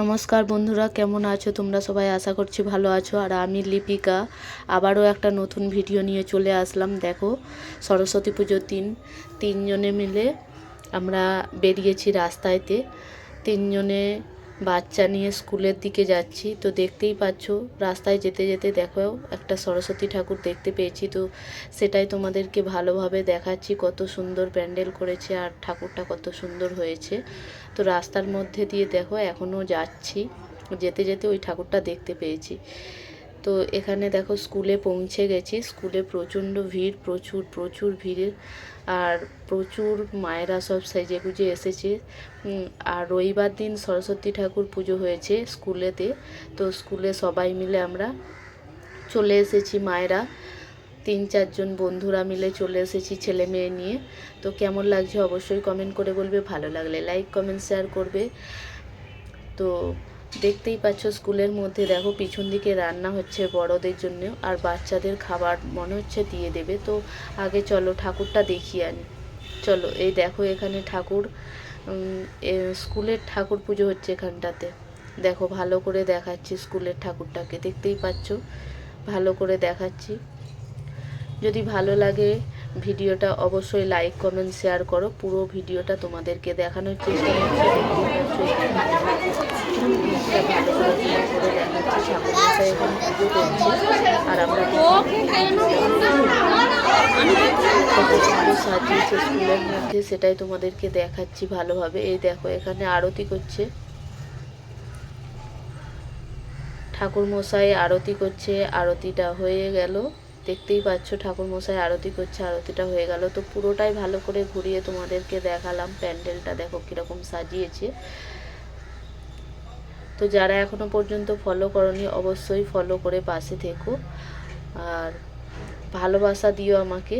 নমস্কার বন্ধুরা, কেমন আছো তোমরা? সবাই আশা করছি ভালো আছো। আর আমি লিপিকা। আবারও একটা নতুন ভিডিও নিয়ে চলে আসলাম। দেখো, সরস্বতী পুজোর দিন। তিনজনে মিলে আমরা বেরিয়েছি রাস্তায়তে তিনজনে বাচ্চা নিয়ে স্কুলের দিকে যাচ্ছি। তো দেখতেই পাচ্ছ, রাস্তায় যেতে যেতে দেখো, একটা সরস্বতী ঠাকুর দেখতে পেয়েছি। তো সেটাই তোমাদেরকে ভালোভাবে দেখাচ্ছি, কত সুন্দর প্যান্ডেল করেছে আর ঠাকুরটা কত সুন্দর হয়েছে। তো রাস্তার মধ্যে দিয়ে দেখো, এখনও যাচ্ছি। যেতে যেতে ওই ঠাকুরটা দেখতে পেয়েছি। তো এখানে দেখো স্কুলে পৌঁছে গেছি। স্কুলে প্রচণ্ড ভিড়, প্রচুর প্রচুর ভিড়। আর প্রচুর মায়েরা সব সেজে গুজে এসেছে। আর রবিবার দিন সরস্বতী ঠাকুর পুজো হয়েছে স্কুলেতে। তো স্কুলে সবাই মিলে আমরা চলে এসেছি মায়েরা। তিন, চারজন বন্ধুরা মিলে চলে এসেছি ছেলে মেয়ে নিয়ে। তো কেমন লাগছে অবশ্যই কমেন্ট করে বলবে। ভালো লাগলে লাইক কমেন্ট শেয়ার করবে। তো দেখতেই পাচ্ছ স্কুলের মধ্যে দেখো পিছন দিকে রান্না হচ্ছে বড়দের জন্য আর বাচ্চাদের খাবার মনে হচ্ছে দিয়ে দেবে। তো আগে চলো ঠাকুরটা দেখি আনি। চলো, এই দেখো এখানে ঠাকুর স্কুলের ঠাকুর পুজো হচ্ছে এখানটাতে। দেখো ভালো করে দেখাচ্ছি স্কুলের ঠাকুরটাকে। দেখতেই পাচ্ছ? ভালো করে দেখাচ্ছি। যদি ভালো লাগে ভিডিওটা অবশ্যই লাইক কমেন্ট শেয়ার করো। পুরো ভিডিওটা তোমাদেরকে দেখানোর চেষ্টা করছি। আর আমরা সাজিয়েছে স্কুলের মধ্যে সেটাই তোমাদেরকে দেখাচ্ছি ভালোভাবে। এই দেখো এখানে আরতি করছে। ঠাকুর মশাই আরতি করছে। আরতিটা হয়ে গেল। দেখতেই পাচ্ছ ঠাকুর মশাই আরতি করছে, আরতিটা হয়ে গেল। তো পুরোটাই ভালো করে ঘুরিয়ে তোমাদেরকে দেখালাম। প্যান্ডেলটা দেখো কীরকম সাজিয়েছে। তো যারা এখনও পর্যন্ত ফলো করনি, অবশ্যই ফলো করে পাশে থেকো। আর ভালোবাসা দিও আমাকে।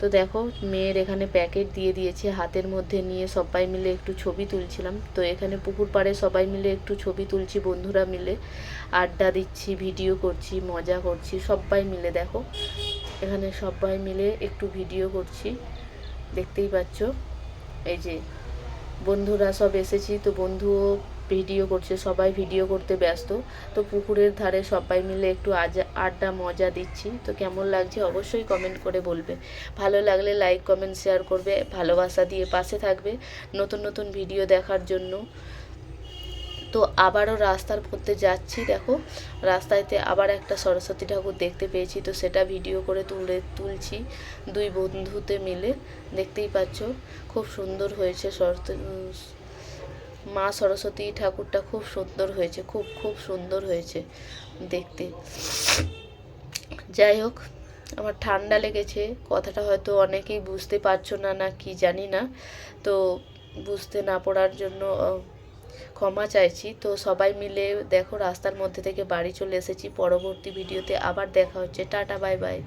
তো দেখো, মেয়ের এখানে প্যাকেট দিয়ে দিয়েছে, হাতের মধ্যে নিয়ে সবাই মিলে একটু ছবি তুলছিলাম। তো এখানে পুকুর পাড়ে সবাই মিলে একটু ছবি তুলছি, বন্ধুরা মিলে। আড্ডা দিচ্ছি, ভিডিও করছি, মজা করছি, সবাই মিলে দেখো। এখানে সবাই মিলে একটু ভিডিও করছি। দেখতেই পাচ্ছ? এই যে বন্ধুরা সব এসেছি, তো বন্ধুও ভিডিও করছে, সবাই ভিডিও করতে ব্যস্ত। তো পুকুরের ধারে সবাই মিলে একটু আড্ডা মজা দিচ্ছি। তো কেমন লাগছে অবশ্যই কমেন্ট করে বলবে। ভালো লাগলে লাইক কমেন্ট শেয়ার করবে। ভালোবাসা দিয়ে পাশে থাকবে নতুন নতুন ভিডিও দেখার জন্য। তো আবারও রাস্তার মধ্যে যাচ্ছি, দেখো। রাস্তায়তে আবার একটা সরস্বতী ঠাকুর দেখতে পেয়েছি। তো সেটা ভিডিও করে তুলে, তুলছি দুই বন্ধুতে মিলে। দেখতেই পাচ্ছ, খুব সুন্দর হয়েছে সরস্বতী মা সরস্বতী ঠাকুরটা খুব সুন্দর হয়েছে, খুব খুব সুন্দর হয়েছে দেখতে। যাই হোক, আমার ঠান্ডা লেগেছে, কথাটা হয়তো অনেকেই বুঝতে পারছ না না কি জানি না। তো বুঝতে না পড়ার জন্য ক্ষমা চাইছি। তো সবাই মিলে দেখো, রাস্তার মধ্যে থেকে বাড়ি চলে এসেছি। পরবর্তী ভিডিওতে আবার দেখা হচ্ছে। Tata, bye bye.